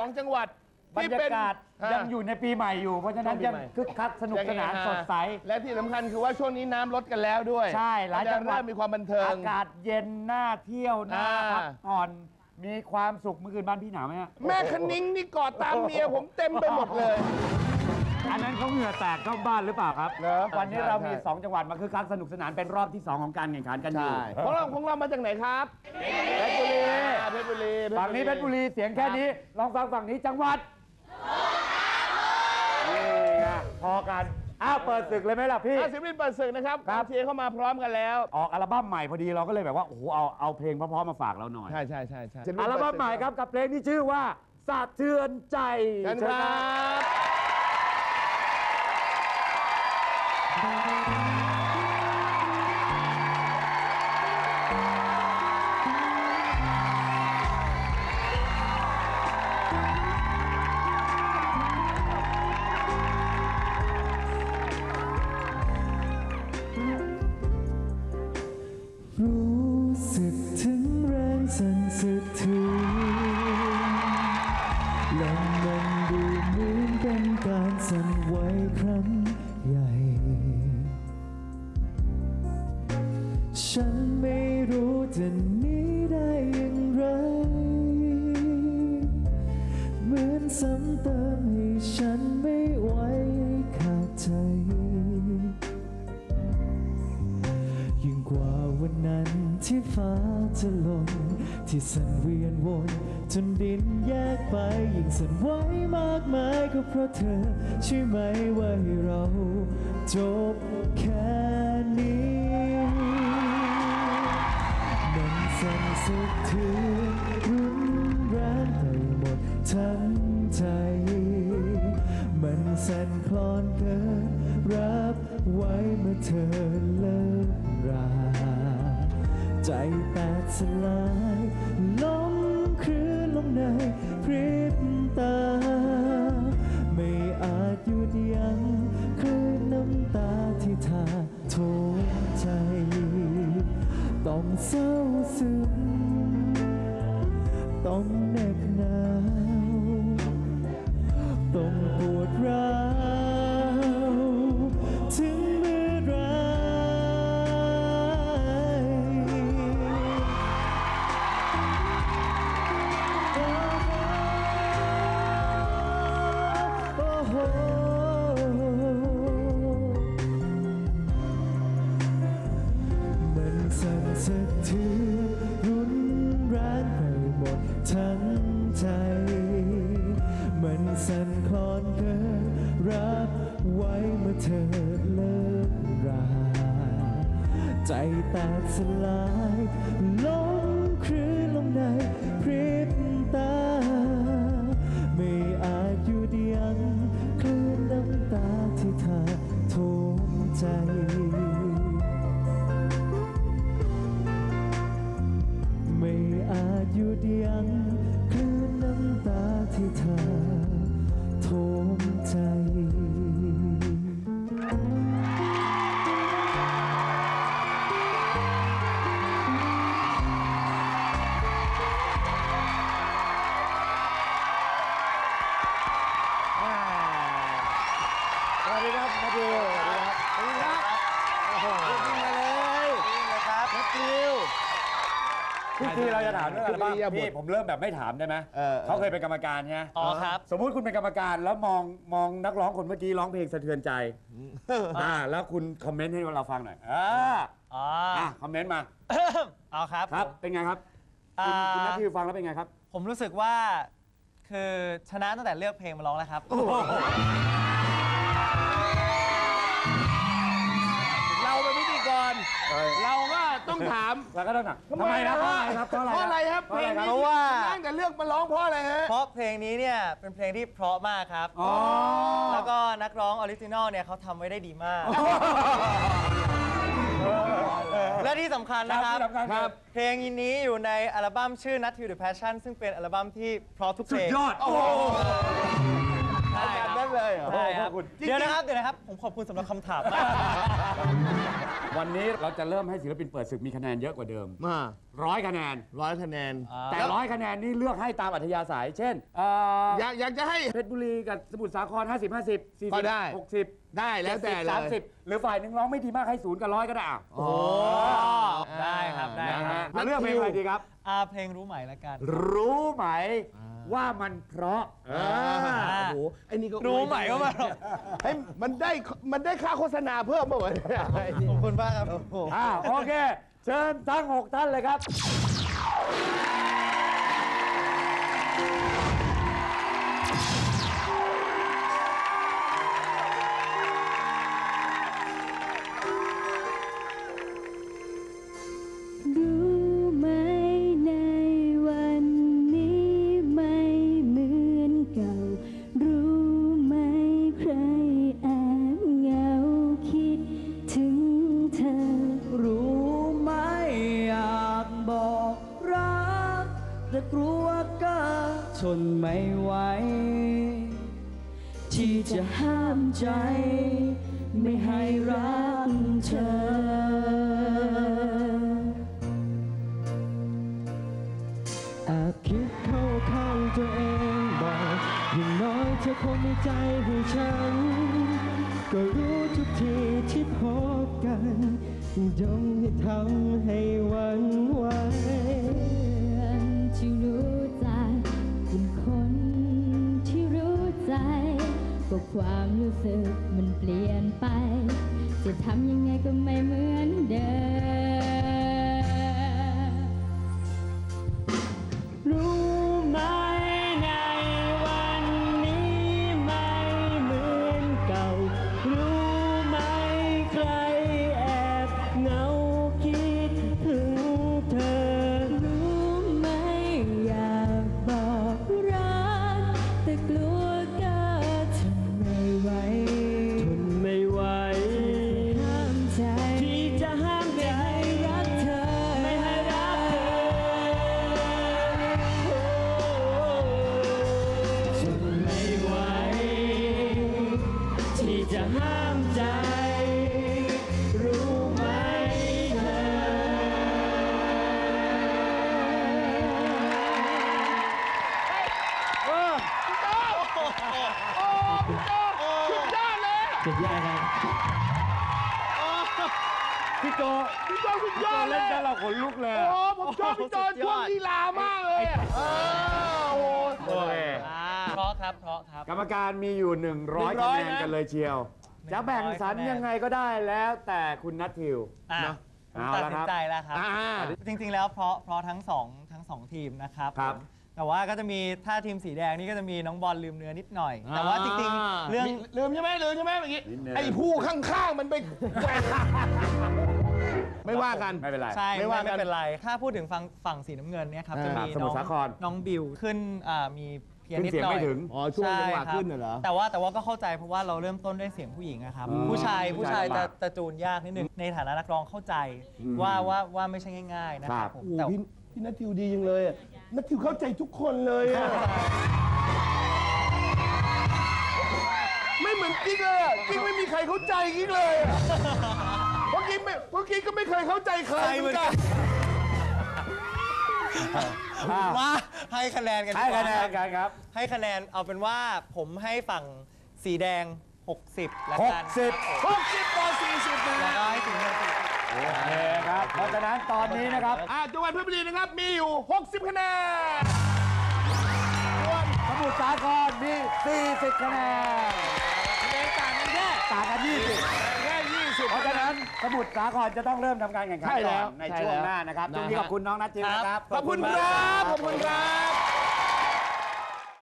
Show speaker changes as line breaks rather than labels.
จาก
ครับ
สองจังหวัด
บร
ที่
รยา
เป็น
กาศยังอยู่ในปีใหม่อยู่ เพราะฉะนั้น
ช่วงปี
ยัง
ใหม่
คึกคักสนุกสนานสดใส
และที่สำคัญคือว่าช่วงนี้น้ำลดกันแล้วด้วย
ใช่หลายจังหวัด
เริ่มมีความบันเทิง
อากาศเย็นน่าเที่ยวน่า
อ่า
พักผ่อนมีความสุขเมื่อคืนบ้านพี่หนาวไหมฮะ
แม่คณิ้งนี่กอดตามเมียผมเต็มไปหมดเลย
อันนั้นเขาเหงื่อแตกเข้าบ้านหรือเปล่าครับ
เหรอ
วันนี้
ใช่
เรามี
ใช่
2จังหวัดมาคือคักสนุกสนานเป็นรอบที่ 2 ของการแข่งขันกันอยู่
ของเราของเรามาจากไหนครับเพชรบุรีเพชรบุรี
ฝั่งนี้เพชรบุรีเสียงแค่นี้ ลองฟังฝั่งนี้จังหวัดนี่ไงพอกันอ้าวเปิดศึกเลยไหมล่ะพี่
อาศิลปินเปิดศึกนะครับ
ครับ
กองเชียร์เข้ามาพร้อมกันแล้ว
ออกอัลบั้มใหม่พอดีเราก็เลยแบบว่าโอ้โหเอาเอาเพลงเพราะๆมาฝากเราหน่อย
ใช่ใช่ใช่ใช่
อัลบั้มใหม่ครับกับเพลงที่ชื่อว่าสะเทือนใจ
เชิญค
เชิญ
รั
ครับ
บ
ละมันดูเหมือนเป็นการสั่นไหวครั้งใหญ่ ฉันไม่รู้จะหนีได้อย่างไร เหมือนซ้ำเติมให้ฉันไม่ไหวขาดใจ ยิ่งกว่าวันนั้นที่ฟ้าจะลงที่สั่นเวียนวน จนดินแยกไปยิ่งสั่นไหวมากมายก็เพราะเธอ ใช่ไหมว่าให้เราจบแค่นี้มันสั่นสะเทือนรุนแรงไปหมดทั้งใจ มันสั่นคลอนเกินรับไว้เมื่อเธอเลิกรา ใจแตกสลายล ในพริบตา ไม่อาจหยุดยั้งคลื่นน้ำตาที่ทาโทมใจ ต้องเศร้าซึมต้อง ใจแต เรา
จะถามเรื่องอะไรบ้าง
ทุกอิริยาบถ
พี่ผมเริ่มแบบไม่ถามได้ไหม
เออเออ
เขาเคยเป็นกรรมการใช่ไหม
อ๋อครับ
สมมุติคุณเป็นกรรมการแล้วมองมองนักร้องคนเมื่อกี้ร้องเพลงสะเทือนใจอ่าแล้วคุณคอมเมนต์ให้เราฟังหน่อยอ่า
อ๋อ
อะคอมเมนต์มา
เอาครับ
ครับ
ผม
เป็นไงครับคุณ
อ่า
คุณนัทดิวฟังแล้วเป็นไงครับ
ผมรู้สึกว่า คือชนะตั้งแต่เลือกเพลงมาร้องแล้วครับ
ต้องถาม
แล้วก็ต้องหนักทำไมนะเพราะอะไรครับ
เพราะอะไรครับ
เพราะอะไรครับ
เพลงนี้
เพราะว่า
นั่งแต่เลือกมาร้องเพราะอะไรฮะ
เพราะเพลงนี้เนี่ยเป็นเพลงที่เพราะมากครับ
อ๋อ
แล้วก็นักร้องออริจินอลเนี่ยเขาทำไว้ได้ดีมาก และที่สำคัญนะครับ
ที่สำคัญครับ
เพลงนี้อยู่ในอัลบั้มชื่อ Not to the Passion ซึ่งเป็นอัลบั้มที่เพราะทุกเพ
สุ
ล
ด
ง
ยอด โอ้โห
ใช่ครับ
นั่นเลยเหรอ
ใช่ครับ
ขอบคุณ
เดี๋ยวนะครับ เดี๋ยวนะครับ ผมขอบคุณสำหรับคำถามมาก
วันนี้เราจะเริ่มให้ศิลปินเปิดศึกมีคะแนนเยอะกว่าเดิม
มา
ร้อยคะแนน
ร้อยคะแนน
แต่ร้อยคะแนนนี่เลือกให้ตามอัธยาศัย เช่นเอ่อ
อยากอยากจะให้
เพชรบุรีกับสมุทรสาคร 50 50 40
ก็ได้
60
ได้แล้วแต่เลย
สามสิบหรือฝ่ายหนึ่งร้องไม่ดีมากให้ศูนย์กับร้อยก็ได้อะ
โอ้
ได้ครับได้
นะ
ครั
ฮะ
บ
เลือกเพลงอะไรดีครับ
อาเพลงรู้ไหมละกัน
รู้ไหมว่ามันเพราะเออ
โอ้โหไอ้นี่ก็
รู้ไหมว่ามัน
เฮ้ยมันได้มันได้ค่าโฆษณาเพิ่มเมื่อวานเนี่ย
ขอบคุณมากครับ
อ่าโอเค เชิญทั้ง 6 ท่านเลยครับ
ทนไม่ไหว ที่จะห้ามใจ ไม่ให้รักเธอแอบคิดเข้าข้างตัวเองบอกอย่างน้อยเธอคงมีใจให้ฉัน ก็รู้ทุกทีที่พบกันยงให้ทำให้หวันไหว
ก็ความรู้สึกมันเปลี่ยนไป จะทำยังไงก็ไม่เหมือนเดิม
โจ
พี่โจสุดยอดเล
เล่
ย
นกันเราขนลุกเลย
โอ้ผมชอบพี่โจช่วงลีลามากเลยอะเออโอ้โห
โอเค
เพราะครับเพราะครับ
กรรมการมีอยู่ 100
100
คะแนน
นะ
กันเลยเชียว จะแบ่งสรร
คะแนน
ยังไงก็ได้แล้วแต่คุณนัททิว
อะ
นะ
ผม
เอา
ตัด
ละ
สิ
ครั
น
บ
ใจแล้วครับ
อ่า
จริงๆแล้วเพราะเพราะทั้งสองทั้งสองทีมนะครับ
ครับ
ผมแต่ว่าก็จะมีถ้าทีมสีแดงนี่ก็จะมีน้องบอลลืมเนื้อนิดหน่อยแต่ว่าจริงๆ เรื่อง
มีลืมใช่ไหมลืมใช่ไหมเมื่อกี้
นิดนึง
ไอ้ผู้ข้างๆมันไปแกว่ง ไม่ว่ากัน
ไม่เป็นไร
ใช่
ไม่
ไม่
ว่ากัน
ไม่เป็นไรถ้าพูดถึงฝั่งฝั่งสีน้ำเงินเนี่ยครับ
อ่า
จะ
ครั
มี
บสมุ
น้
ท
อง
รสาคร
น้องบิวขึ้นอ่ามีเพียง
ขึ้น
นิด
เสียง
หน่อย
ไม่ถึง
อ๋อช่วงจังหวะ
ใครับ
ขึ้นน่ะเหรอ
แต่ว่าแต่ว่าก็เข้าใจเพราะว่าเราเริ่มต้นด้วยเสียงผู้หญิงนะครับ
อืม
ผู้ชาย
ผู้
ผู้
ชา
ชายย
ลำบา
จะ
ก
จะจูนยากนิดนึง ในฐานะนักร้องเข้าใจ
อืม
ว่าว่าว่าไม่ใช่ง่ายๆนะค
ครั
รับบ ผม
โอ้โห
แต่
พี่พี่นัททิวดีจังเลยอะนัททิวเข้าใจทุกคนเลยอะไม่เหมือนกิ๊กเลยอะกิ๊กไม่มีใครเข้าใจกิ๊กเลยอะเพราะ กิ๊กไม่เพราะกิ๊กก็ไม่เคยเข้าใจใครเหมือนกัน
ว่าให้คะแนนกันดี
ให้
กว่า
คะแนนกันครับ
ให้คะแนนเอาเป็นว่าผมให้ฝั่งสีแดง 60แล้วกัน
60
หกสิบต่อสี่สิบนะ
แล้วก็ให้สีน้ำเงิน40
โอเคครับ เพราะฉะนั้นตอนนี้นะครับ
อ่าจังหวัดเพชรบุรีนะครับ มีอยู่ 60 คะแนนส่วน
สมุทรสาครมี 40 คะแนน
คะแนนต่างกันแค่
ต่างกัน 20
แค่20
เพราะฉะนั้นสมุทรสาครจะต้องเริ่มทำการแข่งขัน
ใช่แล้
ก่อ
วน
ใน
ใช่
ช่วง
แล้ว
หน้านะครับ
นะฮะ
ช่วงนี้ขอบคุณน้องนัทจิวนะครับ
ขอบคุณครับ ขอบคุณครับ